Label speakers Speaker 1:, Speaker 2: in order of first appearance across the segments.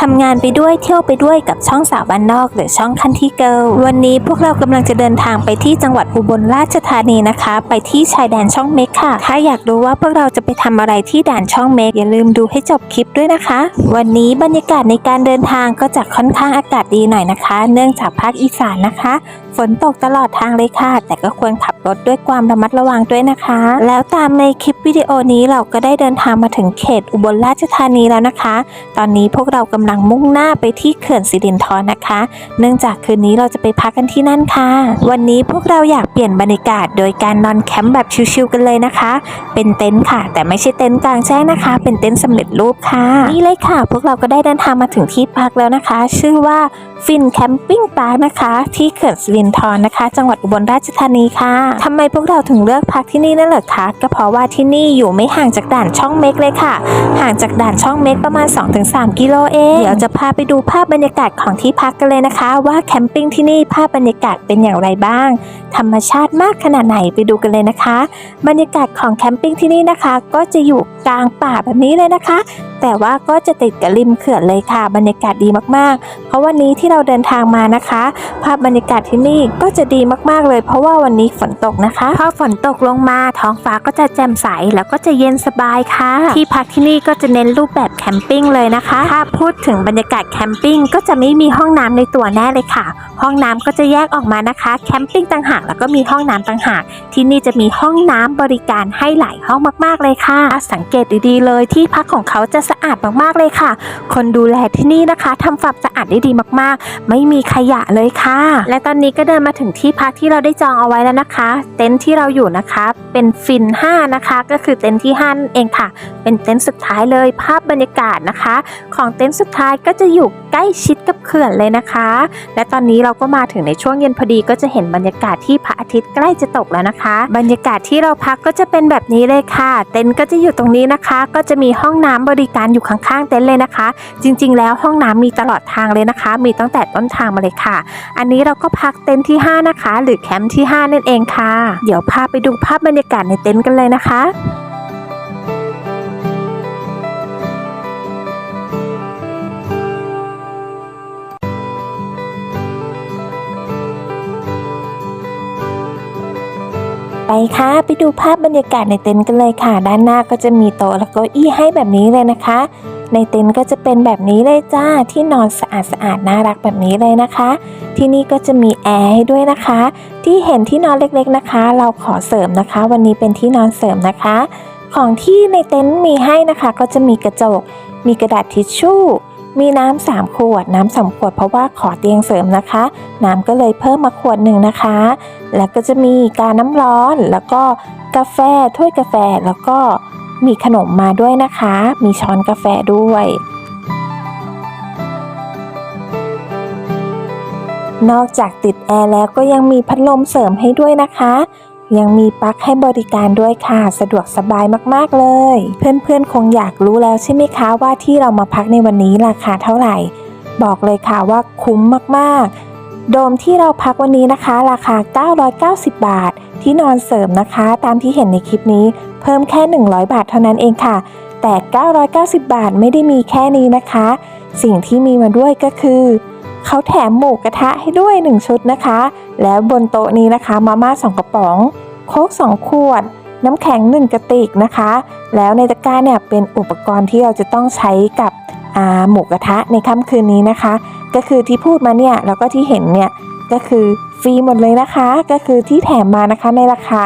Speaker 1: ทำงานไปด้วยเที่ยวไปด้วยกับช่องสาวบ้านนอกหรือช่องคันที่เกิลวันนี้พวกเรากำลังจะเดินทางไปที่จังหวัดอุบลราชธานีนะคะ ไปที่ชายแดนช่องเมกค่ะ ถ้าอยากรู้ว่าพวกเราจะไปทำอะไรที่ด่านช่องเมกอย่าลืมดูให้จบคลิปด้วยนะคะ วันนี้บรรยากาศในการเดินทางก็จะค่อนข้างอากาศดีหน่อยนะคะ เนื่องจากภาคอีสานนะคะ ฝนตกตลอดทางเลยค่ะ แต่ก็ควรขับรถด้วยความระมัดระวังด้วยนะคะ แล้วตามในคลิปวิดีโอนี้เราก็ได้เดินทางมาถึงเขตอุบลราชธานีแล้วนะคะ ตอนนี้พวกเรากำลังมุ่งหน้าไปที่เขื่อนสิรินธรนะคะ เนื่องจากคืนนี้เราจะไปพักกันที่นั่นค่ะ วันนี้พวกเราอยากเปลี่ยนบรรยากาศ โดยการนอนแคมป์แบบชิลๆกันเลยนะคะ เป็นเต็นท์ค่ะ แต่ไม่ใช่เต็นท์กลางแจ้งนะคะ เป็นเต็นท์สำเร็จรูปค่ะ นี่เลยค่ะ พวกเราก็ได้เดินทางมาถึงที่พักแล้วนะคะ ชื่อว่า ฟินแคมปิ้งปาร์คนะคะ ที่เขื่อนสิรินธรนะคะ จังหวัดอุบลราชธานีค่ะทำไมพวกเราถึงเลือกพักที่นี่นั่นเหรอคะก็เพราะว่าที่นี่อยู่ไม่ห่างจากด่านช่องเมกเลยค่ะ ห่างจากด่านช่องเมกประมาณ 2-3 กิโลเองเดี๋ยวจะพาไปดูภาพบรรยากาศของที่พักกันเลยนะคะ ว่าแคมปิ้งที่นี่ภาพบรรยากาศเป็นอย่างไรบ้าง ธรรมชาติมากขนาดไหนไปดูกันเลยนะคะ บรรยากาศของแคมปิ้งที่นี่นะคะ ก็จะอยู่กลางป่าแบบนี้เลยนะคะ แต่ว่าก็จะติดกับริมเขื่อนเลยค่ะ บรรยากาศดีมากๆ เพราะวันนี้ที่เราเดินทางมานะคะ ภาพบรรยากาศที่นี่ก็จะดีมากๆเลย เพราะว่าวันนี้ฝนตกนะคะพอฝนตกลงมาท้องฟ้าก็จะแจ่มใสแล้วก็จะเย็นสบายค่ะ ที่พักที่นี่ก็จะเน้นรูปแบบแคมปิ้งเลยนะคะถ้าพูดถึงบรรยากาศแคมปิ้งก็จะไม่มีห้องน้ำในตัวแน่เลยค่ะ ห้องน้ำก็จะแยกออกมานะคะ แคมปิ้งต่างหากแล้วก็มีห้องน้ำต่างหาก ที่นี่จะมีห้องน้ำบริการให้หลายห้องมากๆเลยค่ะ สังเกตดีๆเลยที่พักของเขาจะสะอาดมากๆเลยค่ะ คนดูแลที่นี่นะคะทำความสะอาดได้ดีมากๆไม่มีขยะเลยค่ะ และตอนนี้ก็เดินมาถึงที่พักที่เราได้จองเอาไว้แล้วนะคะ เต็นท์ที่เราอยู่นะคะ เป็นฟิน 5 นะคะ ก็คือเต็นท์ที่5นั่นเองค่ะ เป็นเต็นท์สุดท้ายเลยภาพบรรยากาศนะคะ ของเต็นท์สุดท้ายก็จะอยู่ใกล้ชิดกับเขื่อนเลยนะคะ และตอนนี้เราก็มาถึงในช่วงเย็นพอดีก็จะเห็นบรรยากาศที่พระอาทิตย์ใกล้จะตกแล้วนะคะ บรรยากาศที่เราพักก็จะเป็นแบบนี้เลยค่ะ เต็นท์ก็จะอยู่ตรงนี้นะคะ ก็จะมีห้องน้ำบริการอยู่ข้างๆเต็นท์เลยนะคะ จริง ๆ แล้วห้องน้ำมีตลอดทางเลยนะคะ มีตั้งแต่ต้นทางมาเลยค่ะ อันนี้เราก็พักเต็นท์ที่ 5 นะคะ หรือแคมป์ที่ 5 นั่นเองค่ะ เดี๋ยวพาไปดูภาพบรรยากาศในเต็นท์กันเลยนะคะ ไปค่ะ ไปดูภาพบรรยากาศในเต็นท์กันเลยค่ะ ด้านหน้าก็จะมีโต๊ะแล้วก็อี้ให้แบบนี้เลยนะคะ ในเต็นท์ก็จะเป็นแบบนี้เลยจ้า ที่นอนสะอาดสะอาดน่ารักแบบนี้เลยนะคะ ที่นี่ก็จะมีแอร์ให้ด้วยนะคะ ที่เห็นที่นอนเล็กๆนะคะ เราขอเสริมนะคะ วันนี้เป็นที่นอนเสริมนะคะ ของที่ในเต็นท์มีให้นะคะ ก็จะมีกระจก มีกระดาษทิชชู่มีน้ำสามขวด น้ำสามขวดเพราะว่าขอเตียงเสริมนะคะ น้ำก็เลยเพิ่มมาขวดหนึ่งนะคะ แล้วก็จะมีกาน้ำร้อน แล้วก็กาแฟถ้วยกาแฟแล้วก็มีขนมมาด้วยนะคะ มีช้อนกาแฟด้วย นอกจากติดแอร์แล้วก็ยังมีพัดลมเสริมให้ด้วยนะคะ ยังมีปลั๊กให้บริการด้วยค่ะ สะดวกสบายมากๆเลย เพื่อนๆคงอยากรู้แล้วใช่ไหมคะว่าที่เรามาพักในวันนี้ราคาเท่าไหร่ บอกเลยค่ะว่าคุ้มมากๆ โดมที่เราพักวันนี้นะคะ ราคา 990 บาท ที่นอนเสริมนะคะ ตามที่เห็นในคลิปนี้ เพิ่มแค่ 100 บาทเท่านั้นเองค่ะ แต่ 990 บาทไม่ได้มีแค่นี้นะคะ สิ่งที่มีมาด้วยก็คือเขาแถมหมูกระทะให้ด้วย 1 ชุดนะคะ แล้วบนโต๊ะนี้นะคะ มาม่า2กระป๋อง โค้ก2ขวด น้ำแข็ง 1 กระติกนะคะ แล้วในตะกร้าเนี่ยเป็นอุปกรณ์ที่เราจะต้องใช้กับหมูกระทะในค่ำคืนนี้นะคะ ก็คือที่พูดมาเนี่ยแล้วก็ที่เห็นเนี่ยก็คือฟรีหมดเลยนะคะ ก็คือที่แถมมานะคะในราคา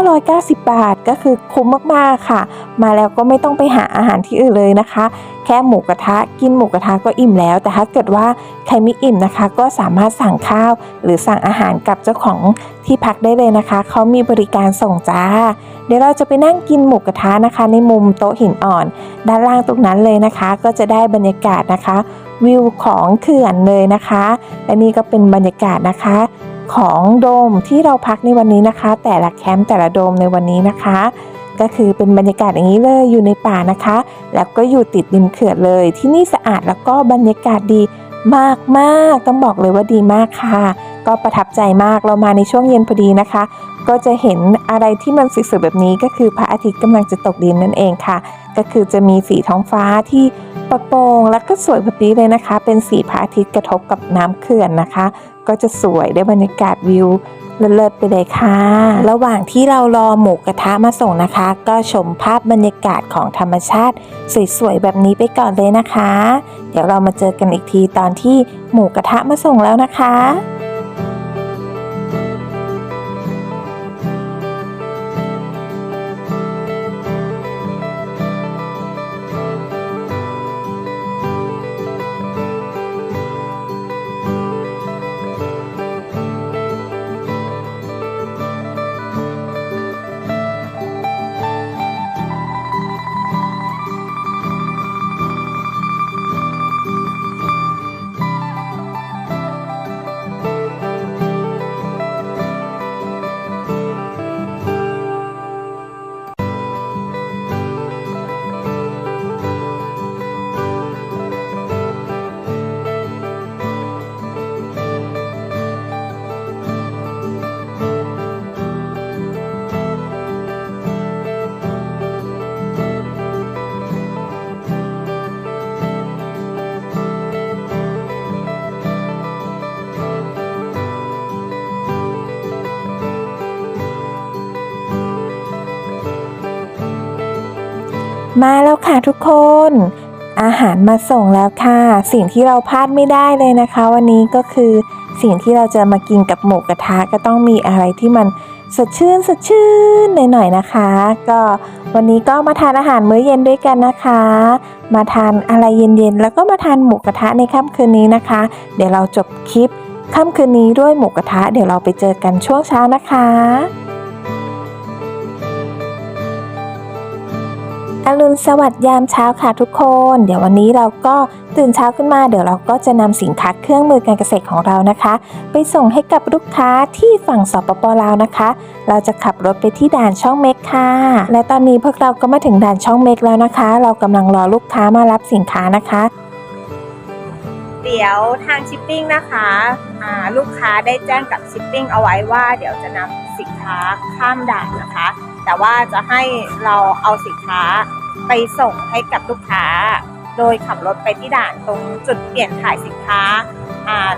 Speaker 1: 990 บาทก็คือคุ้มมากๆค่ะ มาแล้วก็ไม่ต้องไปหาอาหารที่อื่นเลยนะคะ แค่หมูกระทะกินหมูกระทะก็อิ่มแล้ว แต่ถ้าเกิดว่าใครไม่อิ่มนะคะ ก็สามารถสั่งข้าว หรือสั่งอาหารกับเจ้าของที่พักได้เลยนะคะ เขามีบริการส่งจ้า เดี๋ยวเราจะไปนั่งกินหมูกระทะนะคะ ในมุมโต๊ะหินอ่อน ด้านล่างตรงนั้นเลยนะคะ ก็จะได้บรรยากาศนะคะ วิวของเขื่อนเลยนะคะ และนี่ก็เป็นบรรยากาศนะคะ ของโดมที่เราพักในวันนี้นะคะ แต่ละแคมป์แต่ละโดมในวันนี้นะคะ ก็คือเป็นบรรยากาศอย่างนี้เลยอยู่ในป่านะคะ แล้วก็อยู่ติดริมเขื่อนเลย ที่นี่สะอาดแล้วก็บรรยากาศดีมากๆต้องบอกเลยว่าดีมากค่ะ ก็ประทับใจมากเรามาในช่วงเย็นพอดีนะคะ ก็จะเห็นอะไรที่มันสวยๆแบบนี้ก็คือพระอาทิตย์กำลังจะตกดินนั่นเองค่ะ ก็คือจะมีสีท้องฟ้าที่ ปะโปงและก็สวยแบบนี้เลยนะคะ เป็นสีพระอาทิตย์กระทบกับน้ำเขื่อนนะคะ ก็จะสวยได้บรรยากาศวิวเลิศไปเลยค่ะ ระหว่างที่เรารอหมูกระทะมาส่งนะคะ ก็ชมภาพบรรยากาศของธรรมชาติสวยๆแบบนี้ไปก่อนเลยนะคะ เดี๋ยวเรามาเจอกันอีกทีตอนที่หมูกระทะมาส่งแล้วนะคะ มาแล้วค่ะทุกคน อาหารมาส่งแล้วค่ะ สิ่งที่เราพลาดไม่ได้เลยนะคะ วันนี้ก็คือสิ่งที่เราจะมากินกับหมูกระทะก็ต้องมีอะไรที่มันสดชื่นสดชื่นหน่อยๆนะคะ ก็วันนี้ก็มาทานอาหารมื้อเย็นด้วยกันนะคะ มาทานอะไรเย็นๆแล้วก็มาทานหมูกระทะในค่ำคืนนี้นะคะ เดี๋ยวเราจบคลิปค่ำคืนนี้ด้วยหมูกระทะ เดี๋ยวเราไปเจอกันช่วงเช้านะคะ อรุณสวัสดิ์ยามเช้าค่ะทุกคน เดี๋ยววันนี้เราก็ตื่นเช้าขึ้นมาเดี๋ยวเราก็จะนำสินค้าเครื่องมือการเกษตรของเรานะคะ ไปส่งให้กับลูกค้าที่ฝั่งสปปลาวนะคะ เราจะขับรถไปที่ด่านช่องเม็กค่ะ และตอนนี้พวกเราก็มาถึงด่านช่องเม็กแล้วนะคะ เรากำลังรอลูกค้ามารับสินค้านะคะ
Speaker 2: เดี๋ยวทางชิปปิ้งนะคะลูกค้าได้แจ้งกับชิปปิ้งเอาไว้ว่า เดี๋ยวจะนำสินค้าข้ามด่านนะคะ แต่ว่าจะให้เราเอาสินค้าไปส่งให้กับลูกค้า โดยขับรถไปที่ด่านตรงจุดเปลี่ยนถ่ายสินค้า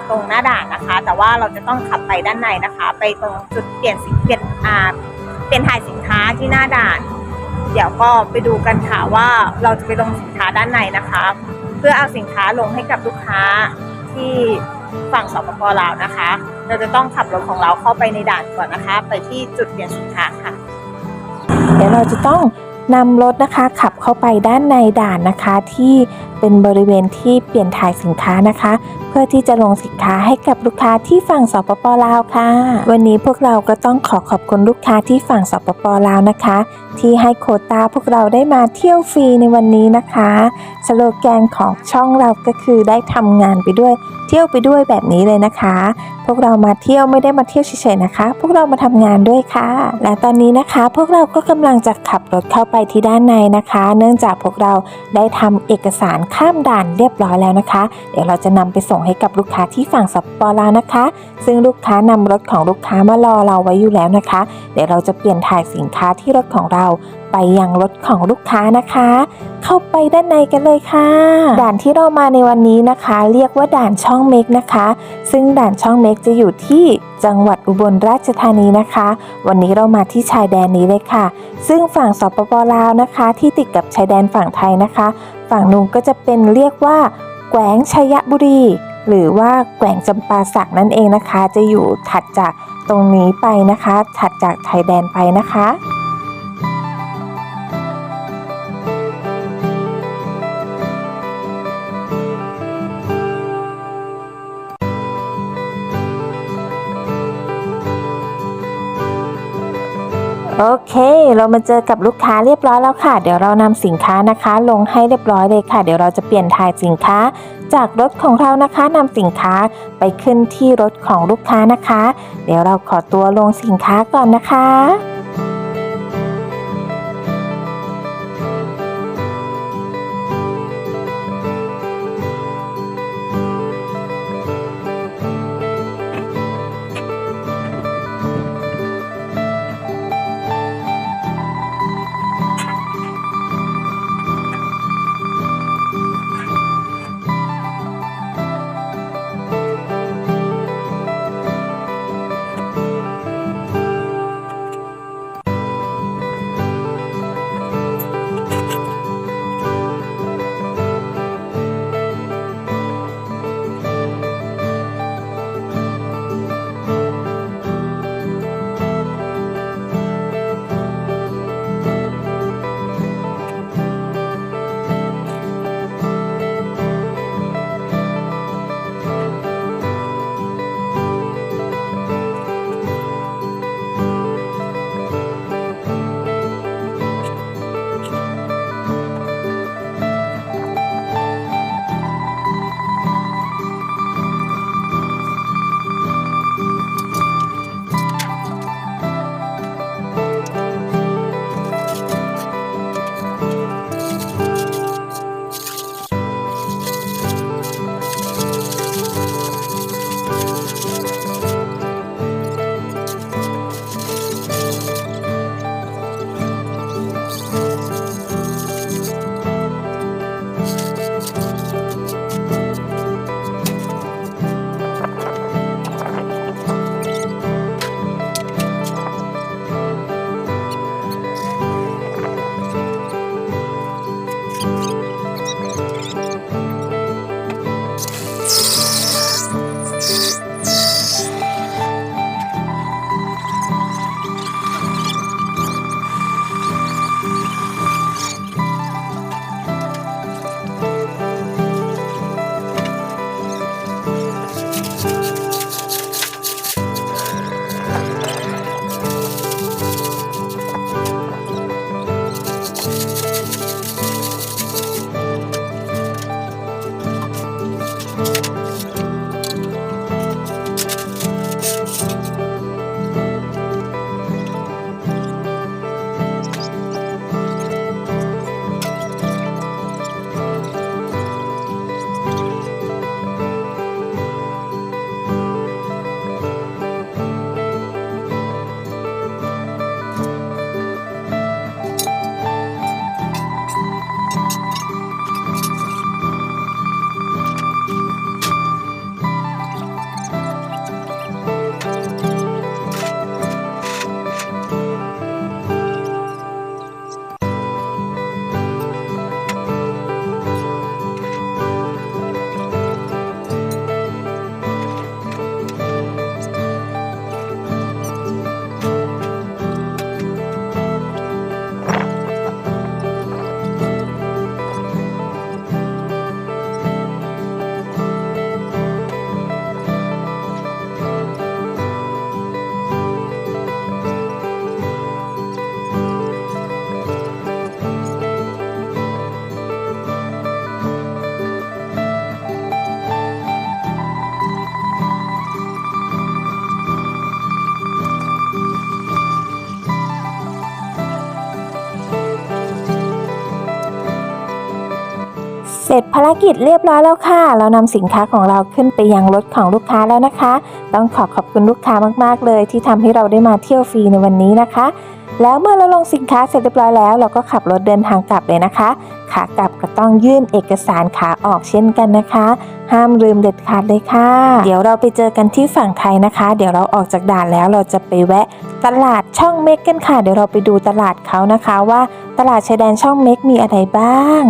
Speaker 2: ตรงหน้าด่านนะคะ แต่ว่าเราจะต้องขับไปด้านในนะคะ ไปตรงจุดเปลี่ยนสินเปลี่ยนเปลี่ยนถ่ายสินค้าที่หน้าด่าน เดี๋ยวก็ไปดูกันค่ะว่าเราจะไปลงสินค้าด้านในนะคะ เพื่อเอาสินค้าลงให้กับลูกค้าที่ฝั่งสปปลาวนะคะ เราจะต้องขับรถของเราเข้าไปในด่านก่อนนะคะ ไปที่จุดเปลี่ยนสินค้าค่ะ
Speaker 1: เราจะต้องนำรถนะคะขับเข้าไปด้านในด่านนะคะ ที่เป็นบริเวณที่เปลี่ยนถ่ายสินค้านะคะ เพื่อที่จะลงสินค้าให้กับลูกค้าที่ฝั่งสปปลาวค่ะ วันนี้พวกเราก็ต้องขอขอบคุณลูกค้าที่ฝั่งสปปลาวนะคะ ที่ให้โคตาพวกเราได้มาเที่ยวฟรีในวันนี้นะคะสโลแกนของช่องเราก็คือได้ทำงานไปด้วย เที่ยวไปด้วยแบบนี้เลยนะคะ พวกเรามาเที่ยวไม่ได้มาเที่ยวเฉยๆนะคะ พวกเรามาทำงานด้วยค่ะ และตอนนี้นะคะ พวกเราก็กำลังจะขับรถเข้าไปที่ด้านในนะคะ เนื่องจากพวกเราได้ทำเอกสารข้ามด่านเรียบร้อยแล้วนะคะ เดี๋ยวเราจะนำไปส่งให้กับลูกค้าที่ฝั่งสปปลาวนะคะ ซึ่งลูกค้านำรถของลูกค้ามารอเราไว้อยู่แล้วนะคะ เดี๋ยวเราจะเปลี่ยนถ่ายสินค้าที่รถของเราไปยังรถของลูกค้านะคะ เข้าไปด้านในกันเลยค่ะ ด่านที่เรามาในวันนี้นะคะ เรียกว่าด่านช่อง่องเมกนะคะ ซึ่งด่านช่องเมกจะอยู่ที่จังหวัดอุบลราชธานีนะคะ วันนี้เรามาที่ชายแดนนี้เลยค่ะ ซึ่งฝั่งสปปลาวนะคะ ที่ติดกับชายแดนฝั่งไทยนะคะ ฝั่งนู้นก็จะเป็นเรียกว่าแขวงชัยบุรี หรือว่าแขวงจำปาสักนั่นเองนะคะ จะอยู่ถัดจากตรงนี้ไปนะคะ ถัดจากชายแดนไปนะคะ โอเค เรามาเจอกับลูกค้าเรียบร้อยแล้วค่ะ เดี๋ยวเรานำสินค้านะคะ ลงให้เรียบร้อยเลยค่ะ เดี๋ยวเราจะเปลี่ยนถ่ายสินค้า จากรถของเรานะคะนำสินค้าไปขึ้นที่รถของลูกค้านะคะ เดี๋ยวเราขอตัวลงสินค้าก่อนนะคะ เสร็จภารกิจเรียบร้อยแล้วค่ะ เรานำสินค้าของเราขึ้นไปยังรถของลูกค้าแล้วนะคะ ต้องขอขอบคุณลูกค้ามากๆเลย ที่ทำให้เราได้มาเที่ยวฟรีในวันนี้นะคะ แล้วเมื่อเราลงสินค้าเสร็จเรียบร้อยแล้ว เราก็ขับรถเดินทางกลับเลยนะคะขากลับก็ต้องยื่นเอกสารขาออกเช่นกันนะคะ ห้ามลืมเด็ดขาดเลยค่ะ เดี๋ยวเราไปเจอกันที่ฝั่งไทยนะคะ เดี๋ยวเราออกจากด่านแล้วเราจะไปแวะ ตลาดช่องเม็กกันค่ะ เดี๋ยวเราไปดูตลาดเขานะคะว่า ตลาดชายแดนช่องเม็กมีอะไรบ้าง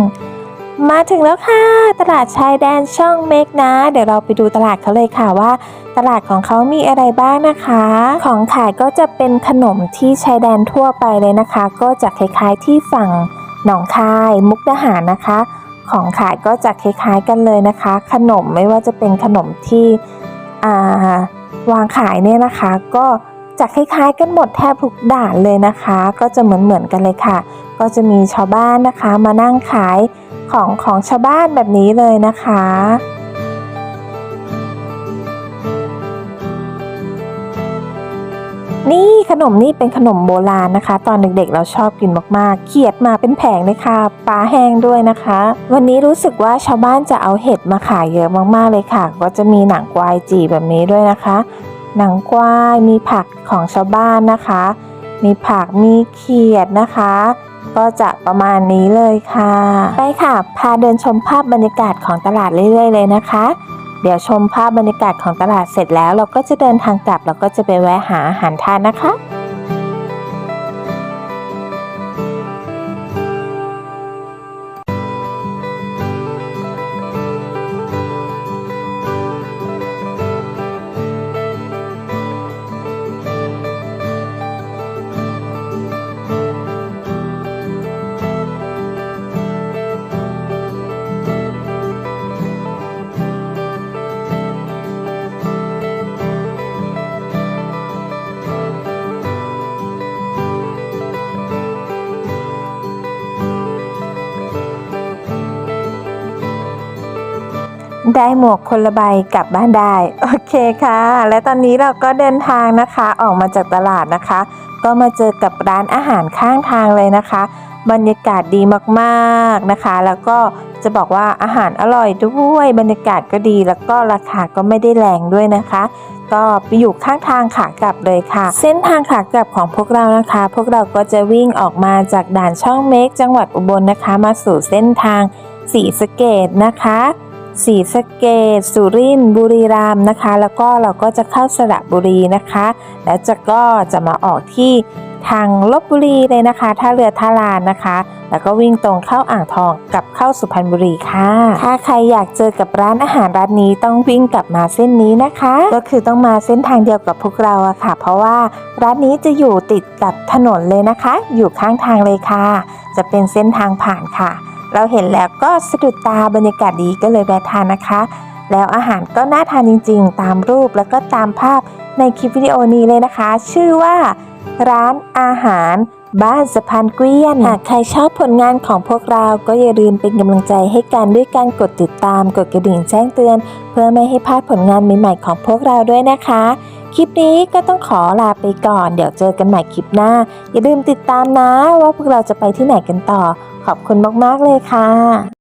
Speaker 1: มาถึงแล้วค่ะ ตลาดชายแดนช่องเมกนะ เดี๋ยวเราไปดูตลาดเขาเลยค่ะว่า ตลาดของเขามีอะไรบ้างนะคะ ของขายก็จะเป็นขนมที่ชายแดนทั่วไปเลยนะคะ ก็จะคล้ายๆที่ฝั่งหนองคาย มุกดาหารนะคะ ของขายก็จะคล้ายๆกันเลยนะคะ ขนมไม่ว่าจะเป็นขนมที่วางขายเนี่ยนะคะ ก็จะคล้ายๆกันหมดแทบทุกด่านเลยนะคะ ก็จะเหมือนๆกันเลยค่ะ ก็จะมีชาวบ้านนะคะมานั่งขาย ของของชาวบ้านแบบนี้เลยนะคะนี่ขนมนี่เป็นขนมโบราณนะคะ ตอนเด็กๆเราชอบกินมากๆ เขียดมาเป็นแผงเลยค่ะปลาแห้งด้วยนะคะ วันนี้รู้สึกว่าชาวบ้านจะเอาเห็ดมาขายเยอะมากๆเลยค่ะ ก็จะมีหนังควายจีแบบนี้ด้วยนะคะ หนังควายมีผักของชาวบ้านนะคะ มีผักมีเขียดนะคะ ก็จะประมาณนี้เลยค่ะ ไปค่ะ พาเดินชมภาพบรรยากาศของตลาดเรื่อย ๆ เลยนะคะ เดี๋ยวชมภาพบรรยากาศของตลาดเสร็จแล้ว เราก็จะเดินทางกลับเราก็จะไปแวะหาอาหารทานนะคะ ได้หมวกคนละใบกลับบ้านได้ โอเคค่ะ และตอนนี้เราก็เดินทางนะคะออกมาจากตลาดนะคะ ก็มาเจอกับร้านอาหารข้างทางเลยนะคะ บรรยากาศดีมากๆนะคะ แล้วก็จะบอกว่าอาหารอร่อยด้วยบรรยากาศก็ดีแล้วก็ราคาก็ไม่ได้แรงด้วยนะคะ ก็ไปอยู่ข้างทางขากลับเลยค่ะ เส้นทางขากลับของพวกเรานะคะ พวกเราก็จะวิ่งออกมาจากด่านช่องเมกจังหวัดอุบลนะคะ มาสู่เส้นทางสีสเกดนะคะ สีสะเกดสุรินทร์บุรีรัมย์นะคะ แล้วก็เราก็จะเข้าสระบุรีนะคะ แล้วจะก็จะมาออกที่ทางลบบุรีเลยนะคะท่าเรือท่าลานนะคะ แล้วก็วิ่งตรงเข้าอ่างทองกลับเข้าสุพรรณบุรีค่ะ ถ้าใครอยากเจอกับร้านอาหารร้านนี้ต้องวิ่งกลับมาเส้นนี้นะคะ ก็คือต้องมาเส้นทางเดียวกับพวกเราอะค่ะ เพราะว่าร้านนี้จะอยู่ติดกับถนนเลยนะคะ อยู่ข้างทางเลยค่ะ จะเป็นเส้นทางผ่านค่ะ เราเห็นแล้วก็สะดุดตาบรรยากาศดีก็เลยแวะทานนะคะ แล้วอาหารก็น่าทานจริงๆ ตามรูปแล้วก็ตามภาพในคลิปวิดีโอนี้เลยนะคะ ชื่อว่าร้านอาหารบ้านสะพานเกวียนหากใครชอบผลงานของพวกเราก็อย่าลืมเป็นกำลังใจให้กันด้วยการกดติดตาม กดกระดิ่งแจ้งเตือน เพื่อไม่ให้พลาดผลงานใหม่ๆของพวกเราด้วยนะคะ คลิปนี้ก็ต้องขอลาไปก่อน เดี๋ยวเจอกันใหม่คลิปหน้า อย่าลืมติดตามนะว่าพวกเราจะไปที่ไหนกันต่อ ขอบคุณมาก ๆ เลยค่ะ